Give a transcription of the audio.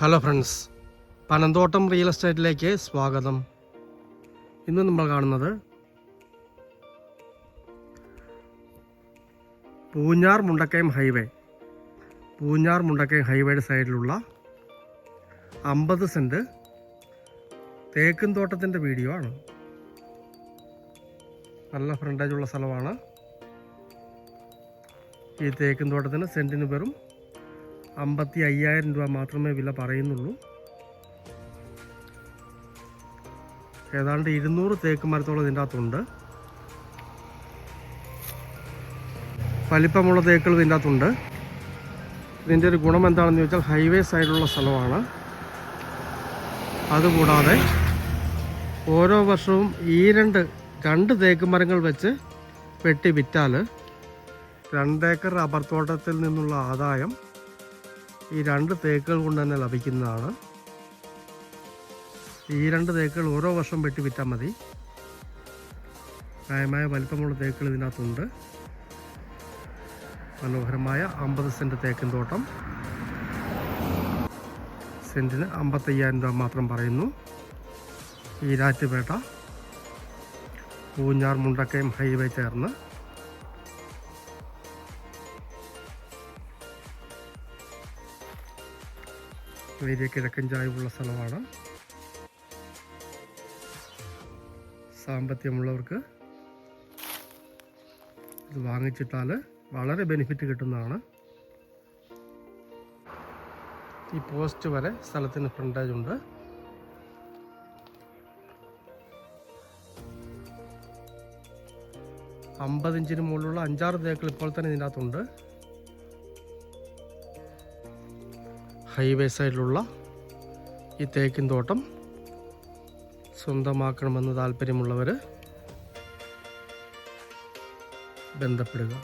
Hello friends Panamthottam real എസ്റ്റേറ്റിലേക്ക് സ്വാഗതം. ഇന്ന് നമ്മൾ കാണുന്നത് പൂഞ്ഞാർ മുണ്ടക്കയം ഹൈവേ പൂഞ്ഞാർ മുണ്ടക്കയം ഹൈവേയുടെ സൈഡിലുള്ള അമ്പത് സെന്റ് തേക്കും തോട്ടത്തിന്റെ വീഡിയോ ആണ്. നല്ല ഫ്രണ്ടേജുള്ള സ്ഥലമാണ്. ഈ തേക്കും തോട്ടത്തിന് സെന്റിന് വെറും അമ്പത്തി അയ്യായിരം രൂപ മാത്രമേ വില പറയുന്നുള്ളൂ. ഏതാണ്ട് ഇരുന്നൂറ് തേക്ക് മരത്തോളം ഇതിന്റെ അകത്തുണ്ട്. വലിപ്പമുള്ള തേക്കുകൾ ഇതിന്റെ അകത്തുണ്ട്. ഇതിന്റെ ഒരു ഗുണം എന്താണെന്ന് ചോദിച്ചാൽ ഹൈവേ സൈഡിലുള്ള സ്ഥലമാണ്. അതുകൂടാതെ ഓരോ വർഷവും ഈ രണ്ട് രണ്ട് തേക്ക് മരങ്ങൾ വെച്ച് വെട്ടി വിറ്റാൽ രണ്ടേക്കർ റബ്ബർ തോട്ടത്തിൽ നിന്നുള്ള ആദായം ഈ രണ്ട് തേക്കുകൾ കൊണ്ട് തന്നെ ലഭിക്കുന്നതാണ്. ഈ രണ്ട് തേക്കുകൾ ഓരോ വർഷം വെട്ടി വിറ്റാൽ മതി. ന്യായമായ വലിപ്പമുള്ള തേക്കുകൾ ഇതിനകത്തുണ്ട്. മനോഹരമായ അമ്പത് സെന്റ് തേക്കിൻ തോട്ടം. സെന്റിന് അമ്പത്തയ്യായിരം രൂപ മാത്രം പറയുന്നു. ഈരാറ്റുപേട്ട പൂഞ്ഞാർ മുണ്ടക്കയം ഹൈവേ ചേർന്ന് ഏരിയ കിഴക്കൻ ചായവുള്ള സ്ഥലമാണ്. സാമ്പത്തികമുള്ളവർക്ക് ഇത് വാങ്ങിച്ചിട്ടാൽ വളരെ ബെനിഫിറ്റ് കിട്ടുന്നതാണ്. ഈ പോസ്റ്റ് വരെ സ്ഥലത്തിന് ഫ്രണ്ടേജ് ഉണ്ട്. അമ്പതിഞ്ചിന് മുകളിലുള്ള അഞ്ചാറ് തേക്കൾ ഇപ്പോൾ തന്നെ ഇതിനകത്തുണ്ട്. ഹൈവേ സൈഡിലുള്ള ഈ തേക്കിൻ തോട്ടം സ്വന്തമാക്കണമെന്ന് താല്പര്യമുള്ളവർ ബന്ധപ്പെടുക.